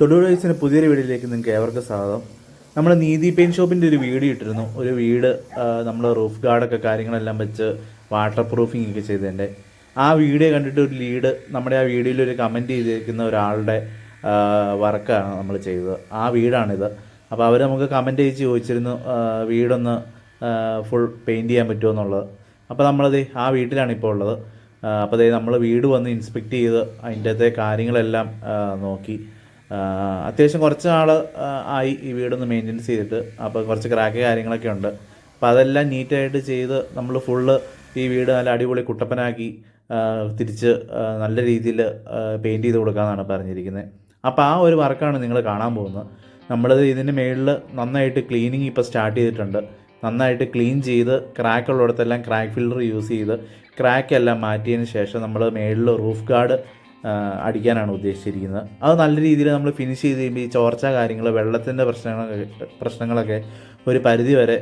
തൊടുപുഴ വയസ്സിന് പുതിയൊരു വീഡിയോയിലേക്ക് നിങ്ങൾക്ക് ഏവർക്കും സ്വാഗതം. നമ്മൾ നീതി പെയിൻ ഷോപ്പിന്റെ ഒരു വീഡിയോ ഇട്ടിരുന്നു. ഒരു വീട് നമ്മൾ റൂഫ് ഗാർഡൊക്കെ കാര്യങ്ങളെല്ലാം വെച്ച് വാട്ടർ പ്രൂഫിംഗ് ഒക്കെ ചെയ്തതിന്റെ ആ വീഡിയോ കണ്ടിട്ട് ഒരു ലീഡ് നമ്മുടെ ആ വീഡിയോയിൽ ഒരു കമന്റ് ചെയ്തിരിക്കുന്ന ഒരാളുടെ വർക്കാണ് നമ്മൾ ചെയ്തത്. ആ വീടാണിത്. അപ്പോൾ അവർ നമുക്ക് കമന്റ് ചെയ്ത് ചോദിച്ചിരുന്നു വീടൊന്ന് ഫുൾ പെയിന്റ് ചെയ്യാൻ പറ്റുമോ എന്നുള്ളത്. അപ്പോൾ നമ്മളത് ആ വീട്ടിലാണ് ഇപ്പോൾ ഉള്ളത്. അപ്പോൾ അതേ നമ്മൾ വീട് വന്ന് ഇൻസ്പെക്റ്റ് ചെയ്ത് അതിന്റെ കാര്യങ്ങളെല്ലാം നോക്കി. അത്യാവശ്യം കുറച്ച് നാൾ ആയി ഈ വീടൊന്ന് മെയിന്റെനൻസ് ചെയ്തിട്ട്. അപ്പോൾ കുറച്ച് ക്രാക്ക് കാര്യങ്ങളൊക്കെ ഉണ്ട്. അപ്പോൾ അതെല്ലാം നീറ്റായിട്ട് ചെയ്ത് നമ്മൾ ഫുള്ള് ഈ വീട് നല്ല അടിപൊളി കുട്ടപ്പനാക്കി തിരിച്ച് നല്ല രീതിയിൽ പെയിന്റ് ചെയ്ത് കൊടുക്കാമെന്നാണ് പറഞ്ഞിരിക്കുന്നത് അപ്പോൾ ആ ഒരു വർക്കാണ് നിങ്ങൾ കാണാൻ പോകുന്നത്. നമ്മൾ ഇതിന്റെ മേളിൽ നന്നായിട്ട് ക്ലീനിങ് ഇപ്പോൾ സ്റ്റാർട്ട് ചെയ്തിട്ടുണ്ട്. നന്നായിട്ട് ക്ലീൻ ചെയ്ത് ക്രാക്ക് ഉള്ളിടത്തെല്ലാം ക്രാക്ക് ഫിൽഡർ യൂസ് ചെയ്ത് ക്രാക്ക് എല്ലാം മാറ്റിയതിന് ശേഷം നമ്മൾ മേളിൽ റൂഫ് ഗാർഡ് അടിക്കാനാണ് ഉദ്ദേശിച്ചിരിക്കുന്നത്. അത് നല്ല രീതിയിൽ നമ്മൾ ഫിനിഷ് ചെയ്ത് കഴിയുമ്പോൾ ഈ ചോർച്ച കാര്യങ്ങൾ വെള്ളത്തിന്റെ പ്രശ്നങ്ങളൊക്കെ പ്രശ്നങ്ങളൊക്കെ ഒരു പരിധി വരെ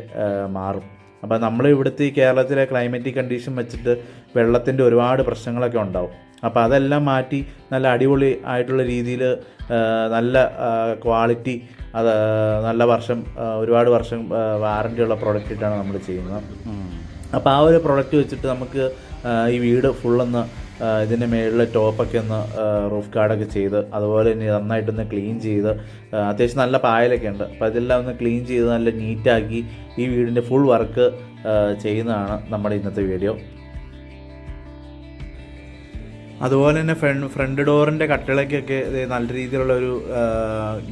മാറും. അപ്പോൾ നമ്മൾ ഇവിടുത്തെ ഈ കേരളത്തിലെ ക്ലൈമറ്റിക് കണ്ടീഷൻ വെച്ചിട്ട് വെള്ളത്തിന്റെ ഒരുപാട് പ്രശ്നങ്ങളൊക്കെ ഉണ്ടാവും. അപ്പോൾ അതെല്ലാം മാറ്റി നല്ല അടിപൊളി ആയിട്ടുള്ള രീതിയിൽ നല്ല ക്വാളിറ്റി അത് നല്ല വർഷം ഒരുപാട് വർഷം വാറന്റിയുള്ള ഉള്ള പ്രോഡക്റ്റ് ഇട്ടാണ് നമ്മൾ ചെയ്യുന്നത്. അപ്പോൾ ആ ഒരു പ്രോഡക്റ്റ് വെച്ചിട്ട് നമുക്ക് ഈ വീട് ഫുള്ളൊന്ന് ഇതിന്റെ മേളിൽ ടോപ്പൊക്കെ ഒന്ന് റൂഫ് ഗാർഡൊക്കെ ചെയ്ത് അതുപോലെ തന്നെ നന്നായിട്ടൊന്ന് ക്ലീൻ ചെയ്ത് അത്യാവശ്യം നല്ല പായലൊക്കെ ഉണ്ട്. അപ്പോൾ അതെല്ലാം ഒന്ന് ക്ലീൻ ചെയ്ത് നല്ല നീറ്റാക്കി ഈ വീടിന്റെ ഫുൾ വർക്ക് ചെയ്യുന്നതാണ് നമ്മുടെ ഇന്നത്തെ വീഡിയോ അതുപോലെ തന്നെ ഫ്രണ്ട് ഫ്രണ്ട് ഡോറിന്റെ കട്ടിളയ്ക്കൊക്കെ നല്ല രീതിയിലുള്ള ഒരു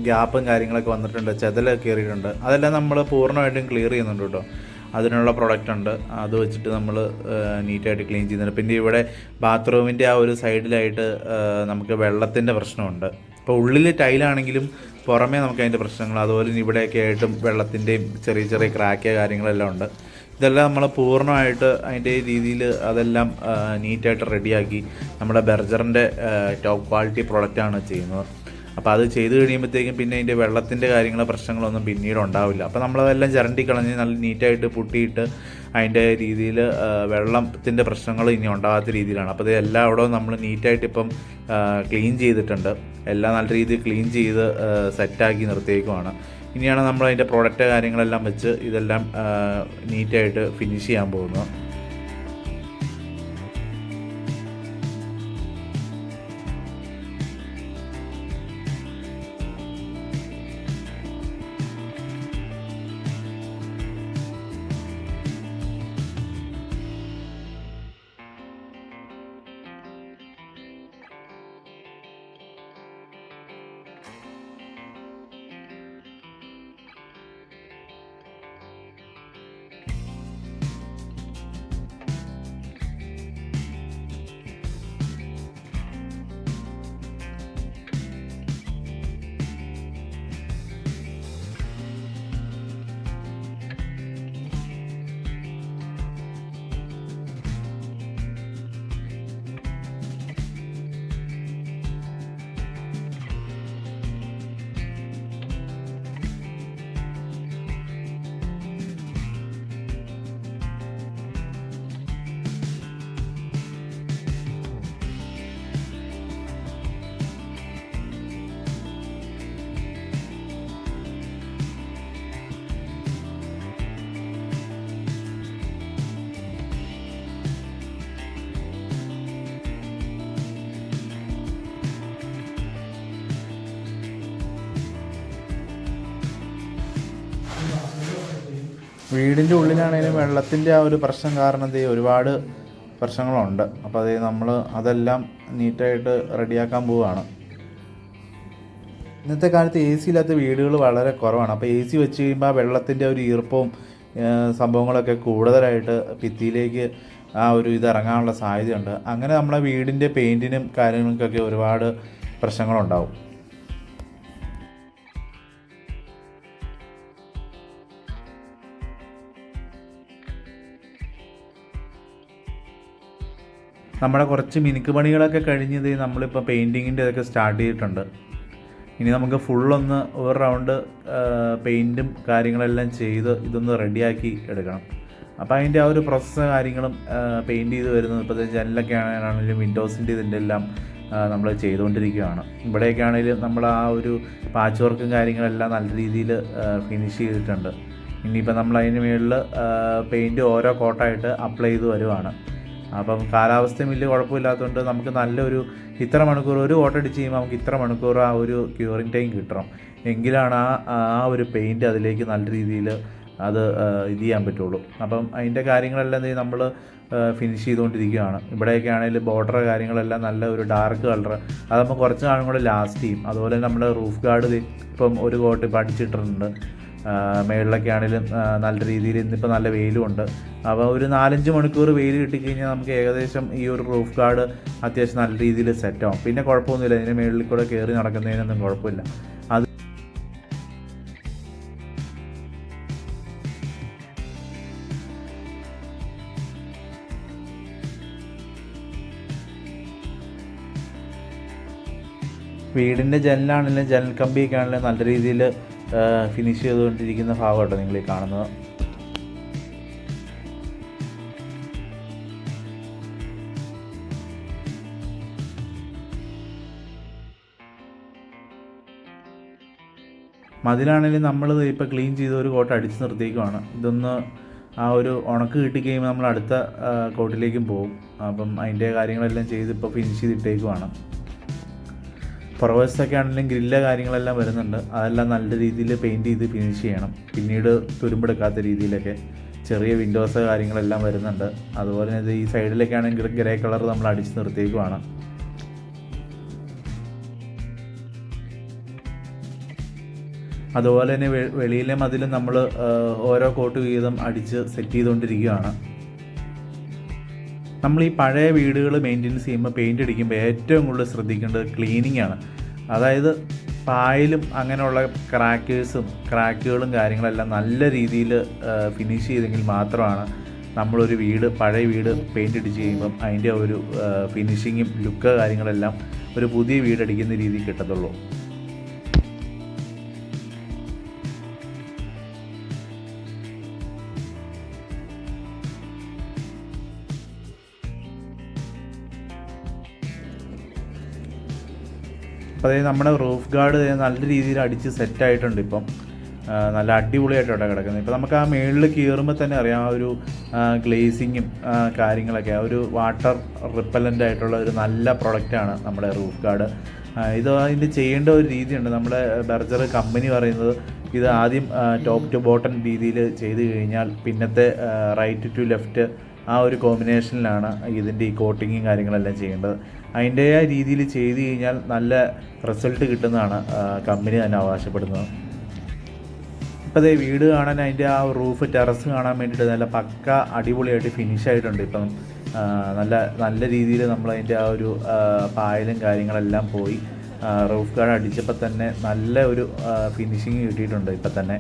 ഗ്യാപ്പും കാര്യങ്ങളൊക്കെ വന്നിട്ടുണ്ട് ചെതലൊക്കെ കയറിയിട്ടുണ്ട്. അതെല്ലാം നമ്മൾ പൂർണമായിട്ടും ക്ലിയർ ചെയ്യുന്നുണ്ട് കേട്ടോ. അതിനുള്ള പ്രൊഡക്റ്റ് ഉണ്ട്. അത് വെച്ചിട്ട് നമ്മൾ നീറ്റായിട്ട് ക്ലീൻ ചെയ്യുന്നുണ്ട്. പിന്നെ ഇവിടെ ബാത്റൂമിന്റെ ആ ഒരു സൈഡിലായിട്ട് നമുക്ക് വെള്ളത്തിന്റെ പ്രശ്നമുണ്ട്. ഇപ്പോൾ ഉള്ളിൽ ടൈലാണെങ്കിലും പുറമേ നമുക്ക് അതിന്റെ പ്രശ്നങ്ങൾ. അതുപോലെ ഇവിടെയൊക്കെ ആയിട്ടും വെള്ളത്തിന്റെയും ചെറിയ ചെറിയ ക്രാക്ക് കാര്യങ്ങളെല്ലാം ഉണ്ട്. ഇതെല്ലാം നമ്മൾ പൂർണമായിട്ട് അതിന്റെ രീതിയിൽ അതെല്ലാം നീറ്റായിട്ട് റെഡിയാക്കി നമ്മുടെ ബെർജറിന്റെ ടോപ്പ് ക്വാളിറ്റി പ്രൊഡക്റ്റാണ് ചെയ്യുന്നത്. അപ്പോൾ അത് ചെയ്ത് കഴിയുമ്പോഴത്തേക്കും പിന്നെ അതിന്റെ വെള്ളത്തിന്റെ കാര്യങ്ങൾ പ്രശ്നങ്ങളൊന്നും പിന്നീട് ഉണ്ടാവില്ല. അപ്പോൾ നമ്മളതെല്ലാം ചിരണ്ടി കളഞ്ഞ് നല്ല നീറ്റായിട്ട് പുട്ടിയിട്ട് അതിന്റെ രീതിയിൽ വെള്ളത്തിന്റെ പ്രശ്നങ്ങൾ ഇനി ഉണ്ടാകാത്ത രീതിയിലാണ്. അപ്പോൾ ഇത് എല്ലാം അവിടെ നമ്മൾ നീറ്റായിട്ട് ഇപ്പം ക്ലീൻ ചെയ്തിട്ടുണ്ട്. എല്ലാം നല്ല രീതിയിൽ ക്ലീൻ ചെയ്ത് സെറ്റാക്കി നിർത്തിയേക്കുവാണ്. ഇനിയാണ് നമ്മൾ അതിന്റെ പ്രോഡക്റ്റ് കാര്യങ്ങളെല്ലാം വെച്ച് ഇതെല്ലാം നീറ്റായിട്ട് ഫിനിഷ് ചെയ്യാൻ പോകുന്നത്. വീടിന്റെ ഉള്ളിലാണെങ്കിലും വെള്ളത്തിന്റെ ആ ഒരു പ്രശ്നം കാരണം ദേ ഒരുപാട് പ്രശ്നങ്ങളുണ്ട്. അപ്പോൾ അതേ നമ്മൾ അതെല്ലാം നീറ്റായിട്ട് റെഡിയാക്കാൻ പോവുകയാണ് ഇന്നത്തെ കാലത്ത് എ സി ഇല്ലാത്ത വീടുകൾ വളരെ കുറവാണ്. അപ്പോൾ എ സി വെച്ച് കഴിയുമ്പോൾ ആ വെള്ളത്തിന്റെ ഒരു ഈർപ്പവും സംഭവങ്ങളൊക്കെ കൂടുതലായിട്ട് ഭിത്തിയിലേക്ക് ആ ഒരു ഇത് ഇറങ്ങാനുള്ള സാധ്യതയുണ്ട്. അങ്ങനെ നമ്മളെ വീടിന്റെ പെയിന്റിനും കാര്യങ്ങൾക്കൊക്കെ ഒരുപാട് പ്രശ്നങ്ങളുണ്ടാവും. നമ്മുടെ കുറച്ച് മിനുക്ക് പണികളൊക്കെ കഴിഞ്ഞത് നമ്മളിപ്പോൾ പെയിന്റിങ്ങിന്റെ ഇതൊക്കെ സ്റ്റാർട്ട് ചെയ്തിട്ടുണ്ട്. ഇനി നമുക്ക് ഫുള്ളൊന്ന് ഒരു റൗണ്ട് പെയിന്റും കാര്യങ്ങളെല്ലാം ചെയ്ത് ഇതൊന്ന് റെഡിയാക്കി എടുക്കണം. അപ്പോൾ അതിന്റെ ആ ഒരു പ്രോസസ്സ് കാര്യങ്ങളും പെയിന്റ് ചെയ്ത് വരുന്നത് ഇപ്പോൾ ജനലൊക്കെ ആണെങ്കിലും വിൻഡോസിന്റെ ഇതിന്റെ എല്ലാം നമ്മൾ ചെയ്തുകൊണ്ടിരിക്കുകയാണ്. ഇവിടെയൊക്കെ ആണെങ്കിലും നമ്മൾ ആ ഒരു പാച്ച് വർക്കും കാര്യങ്ങളെല്ലാം നല്ല രീതിയിൽ ഫിനിഷ് ചെയ്തിട്ടുണ്ട്. ഇനിയിപ്പോൾ നമ്മൾ അതിന് മുകളിൽ പെയിന്റ് ഓരോ കോട്ടായിട്ട് അപ്ലൈ ചെയ്ത് വരുവാണ്. അപ്പം കാലാവസ്ഥയും വലിയ കുഴപ്പമില്ലാത്തതുകൊണ്ട് നമുക്ക് നല്ലൊരു ഇത്ര മണിക്കൂർ ഒരു ഓട്ടോ അടിച്ച് ചെയ്യുമ്പോൾ നമുക്ക് ഇത്ര മണിക്കൂർ ആ ഒരു ക്യൂറിങ് ടൈം കിട്ടണം. എങ്കിലാണ് ആ ആ ഒരു പെയിന്റ് അതിലേക്ക് നല്ല രീതിയിൽ അത് ഇത് ചെയ്യാൻ പറ്റുള്ളൂ. അപ്പം അതിന്റെ കാര്യങ്ങളെല്ലാം എന്ത് നമ്മൾ ഫിനിഷ് ചെയ്തുകൊണ്ടിരിക്കുകയാണ്. ഇവിടെയൊക്കെ ആണെങ്കിൽ ബോർഡർ കാര്യങ്ങളെല്ലാം നല്ല ഒരു ഡാർക്ക് കളർ അതാകുമ്പോൾ കുറച്ച് നാളും കൂടെ ലാസ്റ്റ് ചെയ്യും. അതുപോലെ നമ്മുടെ റൂഫ് ഗാർഡ് ഇപ്പം ഒരു കോട്ട് ഇപ്പം അടിച്ചിട്ടിട്ടുണ്ട്. മേളിലൊക്കെ ആണെങ്കിലും നല്ല രീതിയിൽ ഇന്നിപ്പോൾ നല്ല വെയിലുമുണ്ട് അപ്പോൾ ഒരു നാലഞ്ച് മണിക്കൂർ വെയിൽ കിട്ടിക്കഴിഞ്ഞാൽ നമുക്ക് ഏകദേശം ഈ ഒരു റൂഫ് ഗാർഡ് അത്യാവശ്യം നല്ല രീതിയിൽ സെറ്റാവും പിന്നെ കുഴപ്പമൊന്നുമില്ല ഇതിന്റെ മേളിൽ കൂടെ കയറി നടക്കുന്നതിനൊന്നും കുഴപ്പമില്ല. അത് വീടിന്റെ ജനലാണെങ്കിലും ജനൽ കമ്പിയൊക്കെ ആണെങ്കിലും നല്ല രീതിയിൽ ഫിനിഷ് ചെയ്തുകൊണ്ടിരിക്കുന്ന ഭാഗമാട്ടോ നിങ്ങൾ ഈ കാണുന്നത് മതിലാണെങ്കിലും നമ്മൾ ഇപ്പോൾ ക്ലീൻ ചെയ്ത് ഒരു കോട്ട് അടിച്ച് നിർത്തിയേക്കുവാണ്. ഇതൊന്ന് ആ ഒരു ഉണക്ക് കിട്ടിക്കഴിയുമ്പോൾ നമ്മൾ അടുത്ത കോട്ടിലേക്കും പോകും. അപ്പം അതിന്റെ കാര്യങ്ങളെല്ലാം ചെയ്ത് ഇപ്പോൾ ഫിനിഷ് ചെയ്തിട്ടേക്കുവാണ് പുറവശത്തൊക്കെ ആണെങ്കിലും ഗ്രില്ല കാര്യങ്ങളെല്ലാം വരുന്നുണ്ട്. അതെല്ലാം നല്ല രീതിയിൽ പെയിന്റ് ചെയ്ത് ഫിനിഷ് ചെയ്യണം. പിന്നീട് തുരുമ്പെടുക്കാത്ത രീതിയിലൊക്കെ ചെറിയ വിൻഡോസ് കാര്യങ്ങളെല്ലാം വരുന്നുണ്ട്. അതുപോലെ തന്നെ ഈ സൈഡിലൊക്കെ ആണെങ്കിൽ ഗ്രേ കളർ നമ്മൾ അടിച്ച് നിർത്തിയേക്കുവാണ്. അതുപോലെ തന്നെ വെളിയിലെ മതിലും നമ്മൾ ഓരോ കോട്ട് വീതം അടിച്ച് സെറ്റ് ചെയ്തുകൊണ്ടിരിക്കുകയാണ്. നമ്മൾ ഈ പഴയ വീടുകൾ മെയിന്റെനൻസ് ചെയ്യുമ്പോൾ പെയിന്റ് അടിക്കുമ്പോൾ ഏറ്റവും കൂടുതൽ ശ്രദ്ധിക്കേണ്ടത് ക്ലീനിങ് ആണ്. അതായത് പായലും അങ്ങനെയുള്ള ക്രാക്കേഴ്സും ക്രാക്കുകളും കാര്യങ്ങളെല്ലാം നല്ല രീതിയിൽ ഫിനിഷ് ചെയ്തെങ്കിൽ മാത്രമാണ് നമ്മളൊരു വീട് പഴയ വീട് പെയിന്റ് അടിച്ച് കഴിയുമ്പം അതിന്റെ ഒരു ഫിനിഷിങ്ങും ലുക്ക് കാര്യങ്ങളെല്ലാം ഒരു പുതിയ വീട് അടിക്കുന്ന രീതിയിൽ കിട്ടത്തുള്ളൂ. അപ്പോൾ അതായത് നമ്മുടെ റൂഫ് ഗാർഡ് നല്ല രീതിയിൽ അടിച്ച് സെറ്റായിട്ടുണ്ട് ഇപ്പം. നല്ല അടിപൊളിയായിട്ടാണ് കിടക്കുന്നത് ഇപ്പോൾ നമുക്ക് ആ മേളിൽ കയറുമ്പോൾ തന്നെ അറിയാം ആ ഒരു ഗ്ലേസിങ്ങും കാര്യങ്ങളൊക്കെ ആ ഒരു വാട്ടർ റിപ്പലന്റ് ആയിട്ടുള്ള ഒരു നല്ല പ്രൊഡക്റ്റാണ് നമ്മുടെ റൂഫ് ഗാർഡ് ഇത് അതിന്റെ ചെയ്യേണ്ട ഒരു രീതിയുണ്ട്. നമ്മുടെ ബർജർ കമ്പനി പറയുന്നത് ഇത് ആദ്യം ടോപ്പ് ടു ബോട്ടം രീതിയിൽ ചെയ്ത് കഴിഞ്ഞാൽ പിന്നത്തെ റൈറ്റ് ടു ലെഫ്റ്റ് ആ ഒരു കോമ്പിനേഷനിലാണ് ഇതിന്റെ ഈ കോട്ടിങ്ങും കാര്യങ്ങളെല്ലാം ചെയ്യേണ്ടത്. അതിന്റെതായ രീതിയിൽ ചെയ്ത് കഴിഞ്ഞാൽ നല്ല റിസൾട്ട് കിട്ടുന്നതാണ് കമ്പനി തന്നെ അവകാശപ്പെടുന്നത്. ഇപ്പോൾ അതേ വീട് കാണാൻ അതിന്റെ ആ റൂഫ് ടെറസ് കാണാൻ വേണ്ടിയിട്ട് നല്ല പക്ക അടിപൊളിയായിട്ട് ഫിനിഷ് ആയിട്ടുണ്ട് ഇപ്പം. നല്ല നല്ല രീതിയിൽ നമ്മൾ അതിന്റെ ആ ഒരു പായലും കാര്യങ്ങളെല്ലാം പോയി. റൂഫ് ഗാർഡ് അടിച്ചപ്പോൾ തന്നെ നല്ല ഒരു ഫിനിഷിങ് കിട്ടിയിട്ടുണ്ട് ഇപ്പം തന്നെ.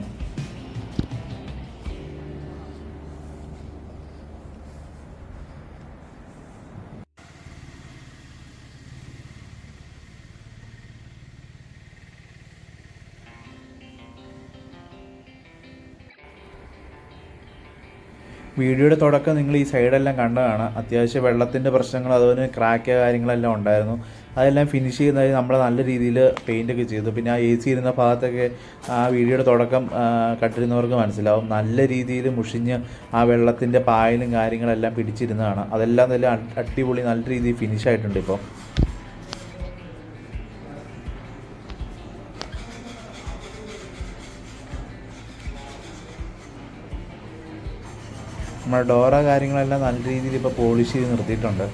വീഡിയോയുടെ തുടക്കം നിങ്ങൾ ഈ സൈഡെല്ലാം കണ്ടതാണ്. അത്യാവശ്യം വെള്ളത്തിന്റെ പ്രശ്നങ്ങൾ അതുപോലെ ക്രാക്ക് കാര്യങ്ങളെല്ലാം ഉണ്ടായിരുന്നു. അതെല്ലാം ഫിനിഷ് ചെയ്യുന്നതായി നമ്മൾ നല്ല രീതിയിൽ പെയിന്റ് ഒക്കെ ചെയ്തു. പിന്നെ ആ എ സി ഇരുന്ന ഭാഗത്തൊക്കെ ആ വീഡിയോയുടെ തുടക്കം കട്ടിരുന്നവർക്ക് മനസ്സിലാവും. നല്ല രീതിയിൽ മുഷിഞ്ഞ് ആ വെള്ളത്തിന്റെ പായലും കാര്യങ്ങളെല്ലാം പിടിച്ചിരുന്നതാണ്. അതെല്ലാം നല്ല അടിപൊളി നല്ല രീതിയിൽ ഫിനിഷ് ആയിട്ടുണ്ട് ഇപ്പോൾ നമ്മുടെ ഡോറ കാര്യങ്ങളെല്ലാം നല്ല രീതിയിൽ ഇപ്പോൾ പോളിഷ് ചെയ്ത് നിർത്തിയിട്ടുണ്ട്.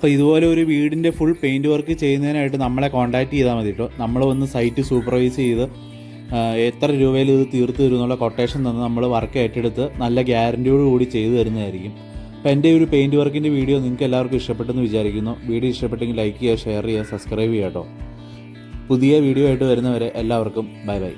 അപ്പോൾ ഇതുപോലെ ഒരു വീടിന്റെ ഫുൾ പെയിന്റ് വർക്ക് ചെയ്യുന്നതിനായിട്ട് നമ്മളെ കോൺടാക്ട് ചെയ്താൽ മതി കേട്ടോ നമ്മൾ വന്ന് സൈറ്റ് സൂപ്പർവൈസ് ചെയ്ത് എത്ര രൂപയിൽ ഇത് തീർത്ത് തരും എന്നുള്ള കൊട്ടേഷൻ തന്ന് നമ്മൾ വർക്ക് ഏറ്റെടുത്ത് നല്ല ഗ്യാരന്റിയോട് കൂടി ചെയ്തു തരുന്നതായിരിക്കും. അപ്പോൾ എന്റെ ഒരു പെയിന്റ് വർക്കിന്റെ വീഡിയോ നിങ്ങൾക്ക് എല്ലാവർക്കും ഇഷ്ടപ്പെട്ടെന്ന് വിചാരിക്കുന്നു. വീഡിയോ ഇഷ്ടപ്പെട്ടെങ്കിൽ ലൈക്ക് ചെയ്യുക ഷെയർ ചെയ്യുക സബ്സ്ക്രൈബ് ചെയ്യുക കേട്ടോ പുതിയ വീഡിയോ ആയിട്ട് വരുന്നവരെ എല്ലാവർക്കും ബൈ ബൈ